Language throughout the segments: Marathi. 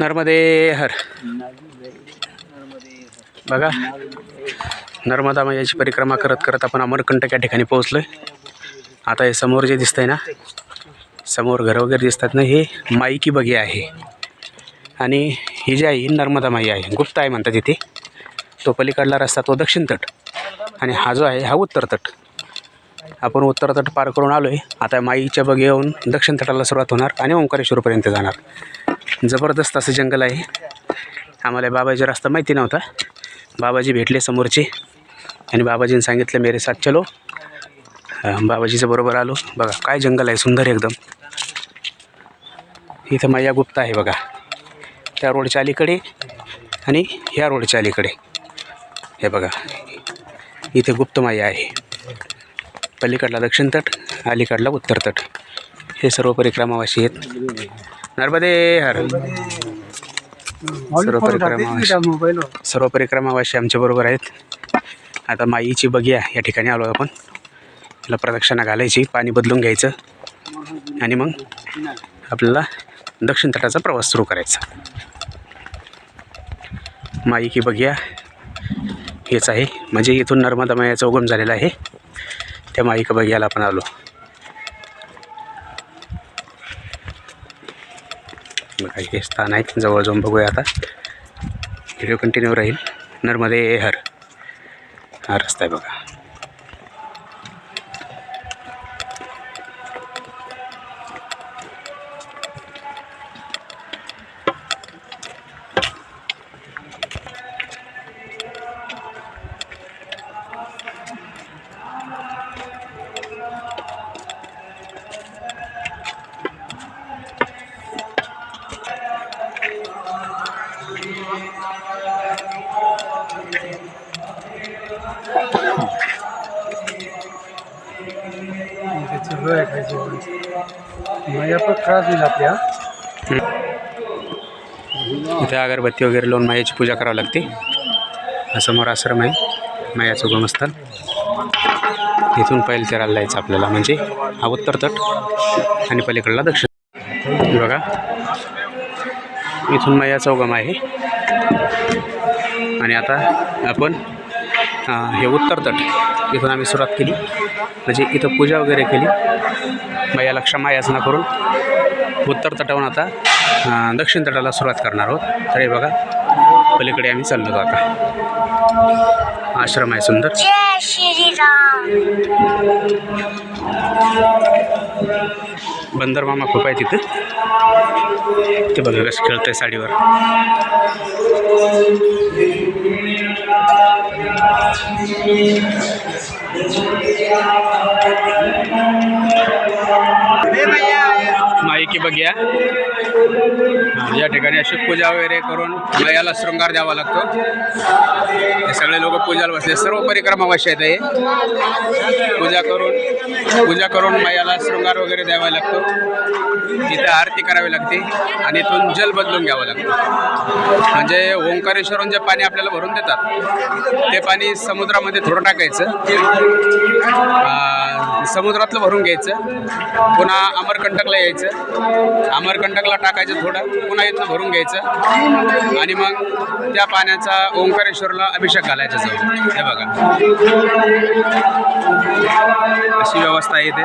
नर्मदे हर. बघा. नर्मदा मैयाची परिक्रमा करत करत आपण अमरकंटक या ठिकाणी पोहोचलो आहे आता हे समोर जे दिसतंय ना समोर घरं वगैरे दिसतात ना हे माईकी बगी आहे. आणि ही जी आहे ही नर्मदा माई आहे. गुप्त आहे म्हणतात इथे. तो पलीकडला रस्ता तो दक्षिण तट. आणि हा जो आहे हा उत्तर तट. आपण उत्तर तट पार करून आलो आहे आता माईच्या बगी येऊन दक्षिण तटाला सुरुवात होणार आणि ओंकारेश्वरपर्यंत जाणार. जबरदस्त असं जंगल आहे. आम्हाला बाबाजी रस्ता माहिती नव्हता. बाबाजी भेटले समोरचे. आणि बाबाजीने सांगितलं मेरे साथ चलो. बाबाजीचं बरोबर आलो. बघा काय जंगल आहे सुंदर एकदम. इथं मैया गुप्ता आहे बघा. त्या रोडच्या अलीकडे आणि ह्या रोडच्या अलीकडे. हे बघा इथे गुप्त माया आहे. पलीकडला दक्षिण तट अलीकडला उत्तर तट. हे सर्व परिक्रमावाशी आहेत. नर्मदे हर. सर्व मोबाईल सर्व परिक्रमावासी आमच्याबरोबर आहेत. आता माईची बगिया या ठिकाणी आलो आपण. तिला प्रदक्षिणा घालायची पाणी बदलून घ्यायचं. आणि मग आपल्याला दक्षिण तटाचा प्रवास सुरू करायचा. माई की बगिया हेच आहे. म्हणजे इथून नर्मदा मायाचा उगम झालेला आहे. त्या माई की बगियाला आपण आलो. काही हे स्थान आहे जवळ जाऊन बघूया आता. व्हिडिओ कंटिन्यू राहील. नर्मदे हर. हा रस्ता आहे बघा. त्रास आपल्या इथे अगरबत्ती वगैरे लावून मायाची पूजा करावी लागते. समोर आश्रम आहे मायाचं गोमस्थान. इथून पहिले तेराला जायचं आपल्याला म्हणजे हा उत्तर तट आणि पलीकडला दक्षिण. बघा. इथून मायाचा उगम आहे आणि आता आपण हे उत्तर तट इथून आम्ही सुरुवात केली. म्हणजे इथं पूजा वगैरे केली. मैयाला क्षमा याचना करून उत्तर तटावरून आता दक्षिण तटाला सुरुवात करणार आहोत. तर हे बघा पलीकडे आम्ही चाललो आता. आश्रम आहे सुंदर. जय बंदर मामा खूप आहे तिथे. ते बघा कसं खेळतंय साडीवर. नक्की बघूया. या ठिकाणी अशी पूजा वगैरे करून मयाला शृंगार द्यावा लागतो. हे सगळे लोक पूजाला बसले. सर्व परिक्रमावाशी आहेत हे पूजा करून पूजा करून मयाला शृंगार वगैरे द्यावा लागतो. तिथे आरती करावी लागते आणि इथून जल बदलून घ्यावं लागतं. म्हणजे ओंकारेश्वरून जे पाणी आपल्याला भरून देतात ते पाणी समुद्रामध्ये थोडं टाकायचं. समुद्रातलं भरून घ्यायचं. पुन्हा अमरकंटकला यायचं. अमरकंटकला टाकायचं थोडं पुन्हा इथं भरून घ्यायचं. आणि मग त्या पाण्याचा ओंकारेश्वरला अभिषेक घालायचा जाऊ हे बघा. अशी व्यवस्था आहे इथे.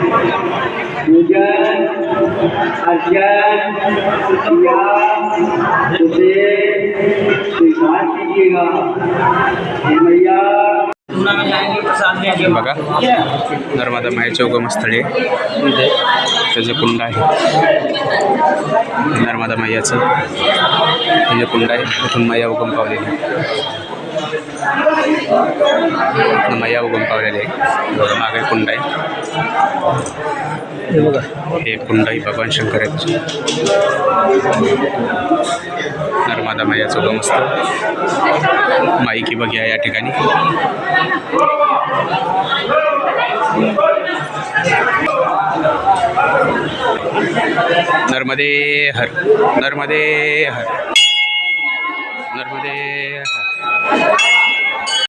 पूजन अर्चन किया उसे स्वीकार कीजिएगा हे मैया बघा नर्मदा मायाचे उगमस्थळे त्याचं कुंड आहे. नर्मदा मैयाचं हे कुंड आहे. तिथून मैया उगम पावलेली. मैया उगम पावलेले आहे. बघा मागे कुंड आहे हे बघा. हे भगवान शंकर आहेत. नर्मदा मैयाचं उगम असतं. माईकी बघ्या या ठिकाणी. नर्मदे हर नर्मदे हर नर्मदे हर.